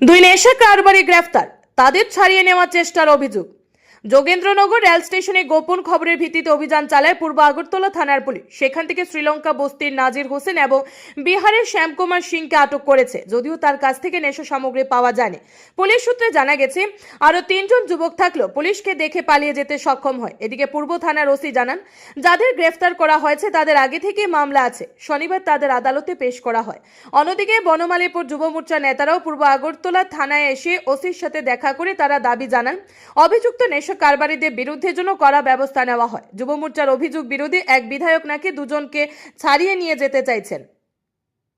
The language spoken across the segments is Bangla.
দুই নেশা কারবারি গ্রেফতার তাদের ছাড়িয়ে নেওয়ার চেষ্টার অভিযোগ। যোগেন্দ্রনগর রেল স্টেশনে গোপন খবরের ভিত্তিতে অভিযান চালায় পূর্ব আগরতলা থানার পুলিশ। সেখান থেকে শ্রীলঙ্কা বস্তির নাজির হোসেন এবং বিহারের শ্যামকুমার সিংকে আটক করেছে, যদিও তার কাছ থেকে নেশা সামগ্রী পাওয়া যায়নি। পুলিশ সূত্রে জানা গেছে, আরও তিনজন যুবক থাকলেও পুলিশকে দেখে পালিয়ে যেতে সক্ষম হয়। এদিকে পূর্ব থানার ওসি জানান, যাদের গ্রেফতার করা হয়েছে তাদের আগে থেকেই মামলা আছে। শনিবার তাদের আদালতে পেশ করা হয়। অন্যদিকে বনমালীপুর যুব মোর্চার নেতারাও পূর্ব আগরতলা থানায় এসে ওসির সাথে দেখা করে তারা দাবি জানান, অভিযুক্ত নেশা কারবারিদের বিরুদ্ধে জন্য কড়া ব্যবস্থা নেওয়া হয়। যুব মোর্চার অভিযোগ বিরোধী এক বিধায়ক নাকি দুজনকে ছাড়িয়ে নিয়ে যেতে চাইছেন।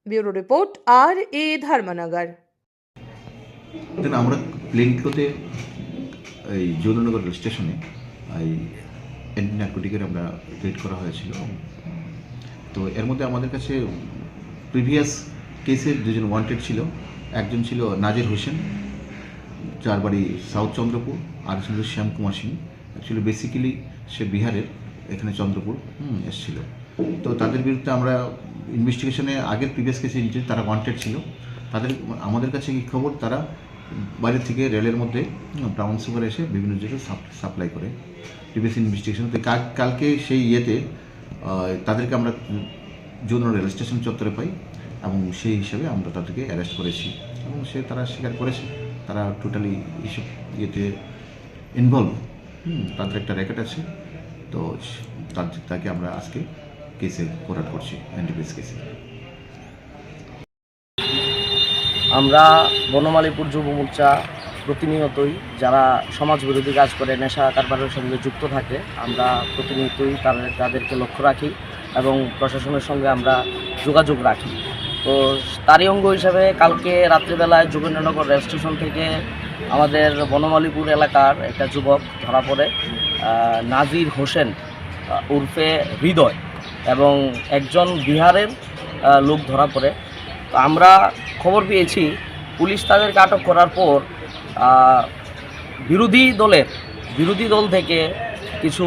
ব্যুরো রিপোর্ট, আর এ ধর্মনগর। আমরা প্লেনগুলোতে এই যৌননগর রেল স্টেশনে এই অ্যান্টি নার্কোটিকের আমরা রেড করা হয়েছিল। তো এর মধ্যে আমাদের কাছে প্রিভিয়াস কেসের দুজন ওয়ান্টেড ছিল। একজন ছিল নাজির হোসেন যার বাড়ি সাউথ চন্দ্রপুর আর ছিল শ্যাম কুমার সিং। অ্যাকচুয়ালি বেসিক্যালি সে বিহারের এখানে চন্দ্রপুর হুম, এসেছিল। তো তাদের বিরুদ্ধে আমরা ইনভেস্টিগেশনে আগের প্রিভিয়াস কেসে তারা ওয়ান্টেড ছিল তাদের আমাদের কাছে কি খবর? তারা বাইরে থেকে রেলের মধ্যে ব্রাউন সুগার এসে বিভিন্ন জায়গায় সাপ্লাই করে। প্রিভিয়াস ইনভেস্টিগেশন তো কাল- কালকে সেই ইয়েতে তাদেরকে আমরা যৌন রেল স্টেশন চত্বরে পাই এবং সেই হিসাবে আমরা তাদেরকে অ্যারেস্ট করেছি এবং সে তারা স্বীকার করেছে। তারা টোটালি এইসব ইয়েতে ইনভলভ তাদের একটা রেকর্ড আছে। তো তার- তাকে আমরা আজকে কেসে ফরওয়ার্ড করছি অ্যান্টিপিএস কেসে আমরা বনমালীপুর যুব মোর্চা প্রতিনিয়তই যারা সমাজ বিরোধী কাজ করে, নেশা কারবারের সঙ্গে যুক্ত থাকে, আমরা প্রতিনিয়তই তাদের, তাদেরকে লক্ষ্য রাখি এবং প্রশাসনের সঙ্গে আমরা যোগাযোগ রাখি। তো তারই অঙ্গ হিসাবে কালকে রাত্রিবেলায় যোগেন্দ্রনগর রেল স্টেশন থেকে আমাদের বনমালীপুর এলাকার একটা যুবক ধরা পড়ে নাজির হোসেন উর্ফে হৃদয় এবং একজন বিহারের লোক ধরা পড়ে। তো আমরা খবর পেয়েছি, পুলিশ তাদেরকে আটক করার পর বিরোধী দলের, বিরোধী দল থেকে কিছু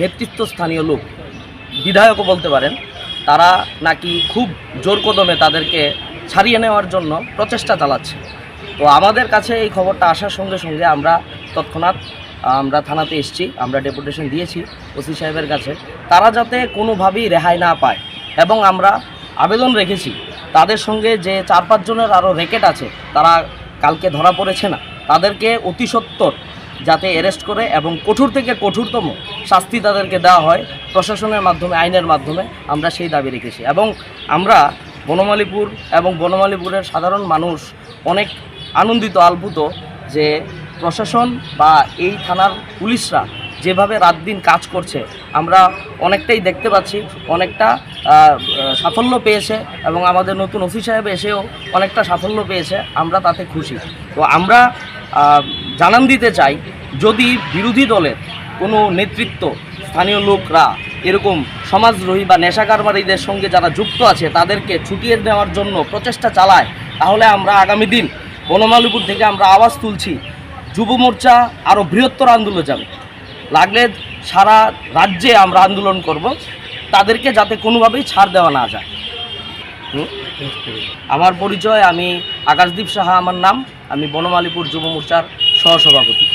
নেতৃত্ব স্থানীয় লোক, বিধায়কও বলতে পারেন তারা নাকি খুব জোর কদমে তাদেরকে ছাড়িয়ে নেওয়ার জন্য প্রচেষ্টা চালাচ্ছে। তো আমাদের কাছে এই খবরটা আসার সঙ্গে সঙ্গে আমরা তৎক্ষণাৎ, আমরা থানাতে এসেছি, আমরা ডেপুটেশন দিয়েছি ওসি সাহেবের কাছে। তারা যাতে কোনোভাবেই রেহাই না পায় এবং আমরা আবেদন রেখেছি, তাদের সঙ্গে যে চার পাঁচজনের আরও রেকেট আছে, তারা কালকে ধরা পড়েছে না। তাদেরকে অতি যাতে অ্যারেস্ট করে এবং কঠোর থেকে কঠোরতম শাস্তি তাদেরকে দেওয়া হয়, প্রশাসনের মাধ্যমে, আইনের মাধ্যমে আমরা সেই দাবি রেখেছি। এবং আমরা বনমালীপুর এবং বনমালীপুরের সাধারণ মানুষ অনেক আনন্দিত আলভূত যে প্রশাসন বা এই থানার পুলিশরা যেভাবে রাত দিন কাজ করছে, আমরা অনেকটাই দেখতে পাচ্ছি, অনেকটা সাফল্য পেয়েছে এবং আমাদের নতুন অফিস সাহেব এসেও অনেকটা সাফল্য পেয়েছে, আমরা তাতে খুশি। তো আমরা জানান দিতে চাই যদি বিরোধী দলের কোনো নেতৃত্ব স্থানীয় লোকরা এরকম সমাজদ্রোহী বা নেশা কারবারিদের সঙ্গে যারা যুক্ত আছে তাদেরকে ছুটিয়ে দেওয়ার জন্য প্রচেষ্টা চালায়, তাহলে আমরা আগামী দিন বনমালীপুর থেকে আমরা আওয়াজ তুলছি, যুব মোর্চা আরও বৃহত্তর আন্দোলন যাবে। লাগলে সারা রাজ্যে আমরা আন্দোলন করব, তাদেরকে যাতে কোনোভাবেই ছাড় দেওয়া না যায়। আমার পরিচয়, আমি আকাশদীপ সাহা, আমার নাম, আমি বনমালীপুর যুব মোর্চার সহসভাপতি।